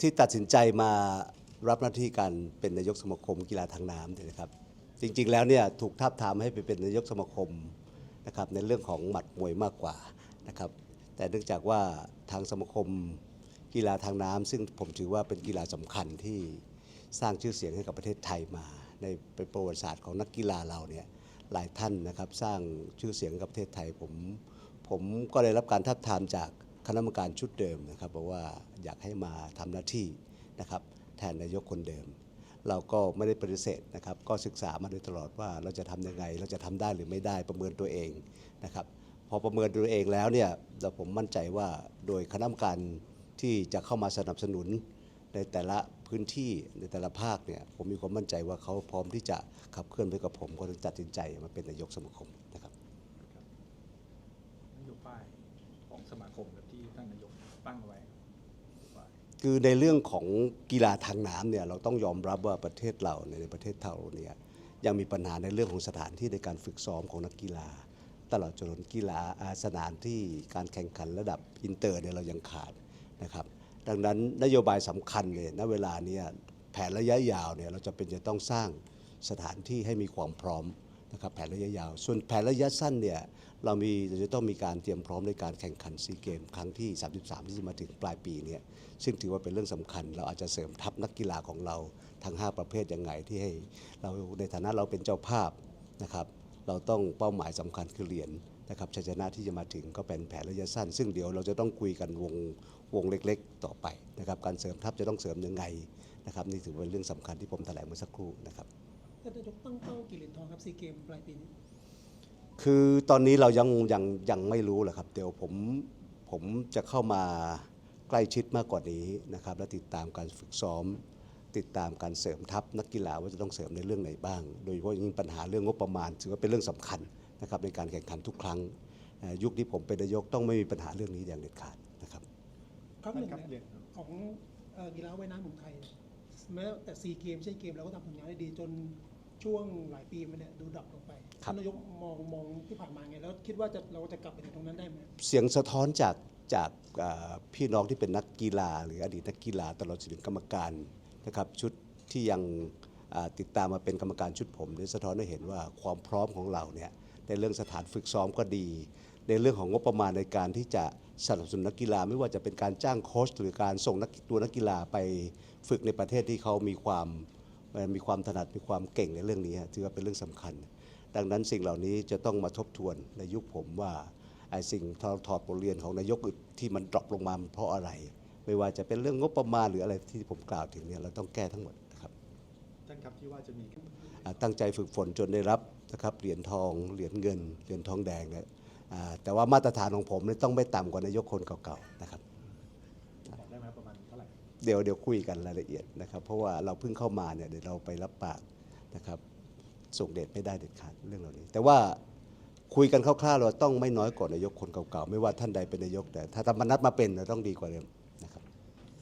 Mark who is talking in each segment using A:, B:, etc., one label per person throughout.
A: ที่ตัดสินใจมารับหน้าที่การเป็นนายกสมาคมกีฬาทางน้ำเนี่ยนะครับ จริงๆแล้วเนี่ยถูกทับทามให้ไปเป็นนายกสมาคมนะครับในเรื่องของหมัดมวยมากกว่านะครับ แต่เนื่องจากว่าทางสมาคมกีฬาทางน้ำซึ่งผมถือว่าเป็นกีฬาสำคัญที่สร้างชื่อเสียงให้กับประเทศไทยมา ในเป็นประวัติศาสตร์ของนักกีฬาเราเนี่ยหลายท่านนะครับสร้างชื่อเสียงให้กับประเทศไทยผมผมก็ได้รับการทับทามจาก คณะกรรมการชุดเดิมนะครับบอกว่าอยากให้มาทำหน้าที่นะครับแทนนายกคนเดิม เราก็ไม่ได้ปฏิเสธนะครับ ก็ศึกษามาโดยตลอดว่าเราจะทำยังไง เราจะทำได้หรือไม่ได้ประเมินตัวเองนะครับพอประเมินตัวเองแล้วเนี่ยเราผมมั่นใจว่าโดยคณะกรรมการที่จะเข้ามาสนับสนุนในแต่ละพื้นที่ในแต่ละภาคเนี่ยผมมีความมั่นใจว่าเขาพร้อมที่จะขับเคลื่อนไปกับผมก็ถึงตัดสินใจมาเป็นนายกสมาคมนะครับ
B: นโยบาย ของสมาคมที่ท่านนายกตั้งไว้
A: คือในเรื่องของกีฬาทางน้ำเนี่ยเราต้องยอมรับว่าประเทศเราในประเทศเราเนี่ยยังมีปัญหาในเรื่องของสถานที่ในการฝึกซ้อมของนักกีฬา ตลอดจนกีฬาอาสนามที่การแข่งขันระดับอินเตอร์เนี่ยเรายังขาดนะครับ ดังนั้นนโยบายสำคัญเนี่ยณเวลาเนี้แผนระยะยาวเนี่ยเราจะเป็นจะต้องสร้างสถานที่ให้มีความพร้อม นะครับแผนระยะยาว ส่วนแผนระยะสั้นเนี่ยเรามีจะต้องมีการเตรียมพร้อมในการแข่งขันซีเกม ครั้งที่ 33 ที่จะมาถึงปลายปีเนี่ยซึ่งถือว่าเป็นเรื่องสำคัญ เราอาจจะเสริมทัพนักกีฬาของเราทั้ง 5 ประเภทยังไงที่ให้เราในฐานะเราเป็นเจ้าภาพนะครับเราต้องเป้าหมายสำคัญคือเหรียญนะครับชัยชนะที่จะมาถึงก็เป็นแผนระยะสั้น ซึ่งเดี๋ยวเราจะต้องคุยกันวงวงเล็กๆ ต่อไปนะครับการเสริมทัพจะต้องเสริมยังไงนะครับนี่ถือเป็นเรื่องสำคัญที่ผมแถลงเมื่อสักครู่นะครับ
C: ท่านนายกตั้งเป้ากี่เหรียญทองครับซีเกมปลายปีนี้
A: คือตอนนี้เรายังยังยังไม่รู้แหละครับเดี๋ยวผมผมจะเข้ามาใกล้ชิดมากกว่านี้นะครับ และติดตามการฝึกซ้อม ติดตามการเสริมทัพนักกีฬาว่าจะต้องเสริมในเรื่องไหนบ้าง โดยเฉพาะอย่างยิ่งปัญหาเรื่องงบประมาณถือว่าเป็นเรื่องสำคัญนะครับในการแข่งขันทุกครั้งเอ่อยุคที่ผมเป็นนายกต้องไม่มีปัญหาเรื่องนี้อย่างเด็ดขาดนะครับ
C: ครั้งหนึ่ง
B: ครับเรี
C: เนี่ย
B: ยนครับ
C: ของเอ่อกีฬาว่ายน้ำของไทยแม้แต่ซีเกมใช่เกมเราก็ทำผลงานได้ดีจน ช่วงหลายปีมาเนี่ยดูดรอปลงไป
A: ครับ
C: ท่านนายกมองมองที่ผ่านมาไงแล้วคิดว่าจะเราจะกลับไปถึงตรงนั้นได้ไหม
A: เสียงสะท้อนจากจากเอ่อพี่น้องที่เป็นนักกีฬา หรืออดีตนักกีฬาตลอดถึงกรรมการนะครับชุดที่ยังอ่าติดตามมาเป็นกรรมการชุดผมเนี่ยสะท้อนให้เห็นว่าความพร้อมของเราเนี่ยในเรื่องสถานฝึกซ้อมก็ดี ในเรื่องของงบประมาณในการที่จะสนับสนุนนักกีฬาไม่ว่าจะเป็นการจ้างโค้ชหรือการส่งนักตัวนักกีฬาไปฝึกในประเทศที่เขามีความ มีความถนัดมีความเก่งในเรื่องนี้ฮะถือว่าเป็นเรื่องสำคัญ ดังนั้นสิ่งเหล่านี้จะต้องมาทบทวนในยุคผมว่าไอ้สิ่งทอถอดบทเรียนของนายกอื่นที่มันดรอปลงมามันเพราะอะไร ไม่ว่าจะเป็นเรื่องงบประมาณหรืออะไรที่ผมกล่าวถึงเนี่ยเราต้องแก้ทั้งหมดนะครับ
B: ท่านครับที่ว่าจะมี
A: อ่าตั้งใจฝึกฝนจนได้รับนะครับเหรียญทองเหรียญเงินเหรียญทองแดงเนี่ยอ่าแต่ว่ามาตรฐานของผมเนี่ยต้องไม่ต่ำกว่านายกคนเก่าๆนะครับ
B: เดี๋
A: ยวเดี๋ยวคุยกันรายละเอียดนะครับ เพราะว่าเราเพิ่งเข้ามาเนี่ยเดี๋ยวเราไปรับปากนะครับส่งเดชไม่ได้เด็ดขาดเรื่องเหล่านี้ แต่ว่าคุยกันคร่าวๆเราต้องไม่น้อยกว่านายกคนเก่าๆ ไม่ว่าท่านใดเป็นนายก แต่ถ้าตมันนัดมาเป็นเราต้องดีกว่าเดิมนะครับ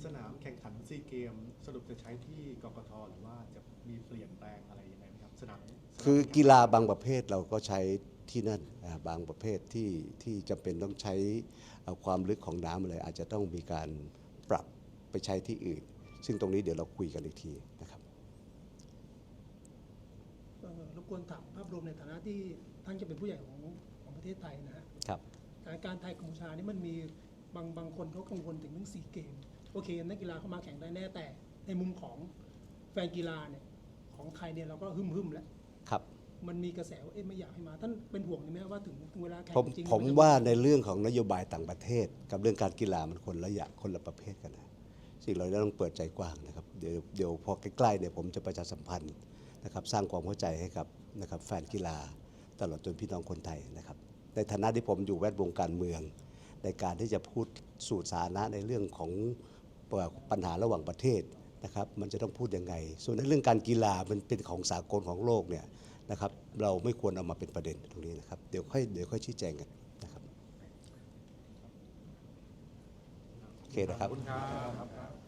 B: สนามแข่งขันซีเกมสรุปจะใช้ที่กกทหรือว่าจะมีเปลี่ยนแปลงอะไรยังไงไหมครับสนาม
A: คือกีฬาบางประเภทเราก็ใช้ที่นั่นอ่าบางประเภทที่ที่จำเป็นต้องใช้เอ่อความลึกของน้ำอะไรอาจจะต้องมีการปรับ ไปใช้ที่อื่น ซึ่งตรงนี้เดี๋ยวเราคุยกันอีกทีนะครับ
C: เอ่อรบกวนถามภาพรวมในฐานะที่ท่านจะเป็นผู้ใหญ่ของของประเทศไทยนะฮะ
A: ครับ
C: การการไทยกัมพูชานี่มันมีบางบางคนเขากังวลถึงเรื่องซีเกม โอเค นักกีฬาเข้ามาแข่งได้แน่แต่ในมุมของแฟนกีฬาเนี่ยของไทยเนี่ยเราก็หึมหึมๆแล้ว
A: ครับ
C: มันมีกระแสว่าเอ๊ะไม่อยากให้มาท่านเป็นห่วงไหมว่าถึงถึงเวลาแข่ง
A: ผม
C: จริงๆ
A: ผม
C: นจะ
A: ว่าในเรื่องของนโยบายต่างประเทศ กับเรื่องการกีฬามันคนละอย่างคนละประเภทกันนะ สิ่งเรานี้ต้องเปิดใจกว้างนะครับเดี๋ยวเดี๋ยวพอใกล้ๆเนี่ยผมจะประชาสัมพันธ์นะครับสร้างความเข้าใจให้กับนะครับแฟนกีฬาตลอดจนพี่น้องคนไทยนะครับ ในฐานะที่ผมอยู่แวดวงการเมือง ในการที่จะพูดสู่สาธารณะในเรื่องของปัญหาระหว่างประเทศนะครับมันจะต้องพูดยังไง ส่วนในเรื่องการกีฬามันเป็นของสากลของโลกเนี่ยนะครับเราไม่ควรเอามาเป็นประเด็นตรงนี้นะครับเดี๋ยวค่อยเดี๋ยวค่อยชี้แจงกันนะครับโอ เคนะครับ
B: ขอบคุณครับ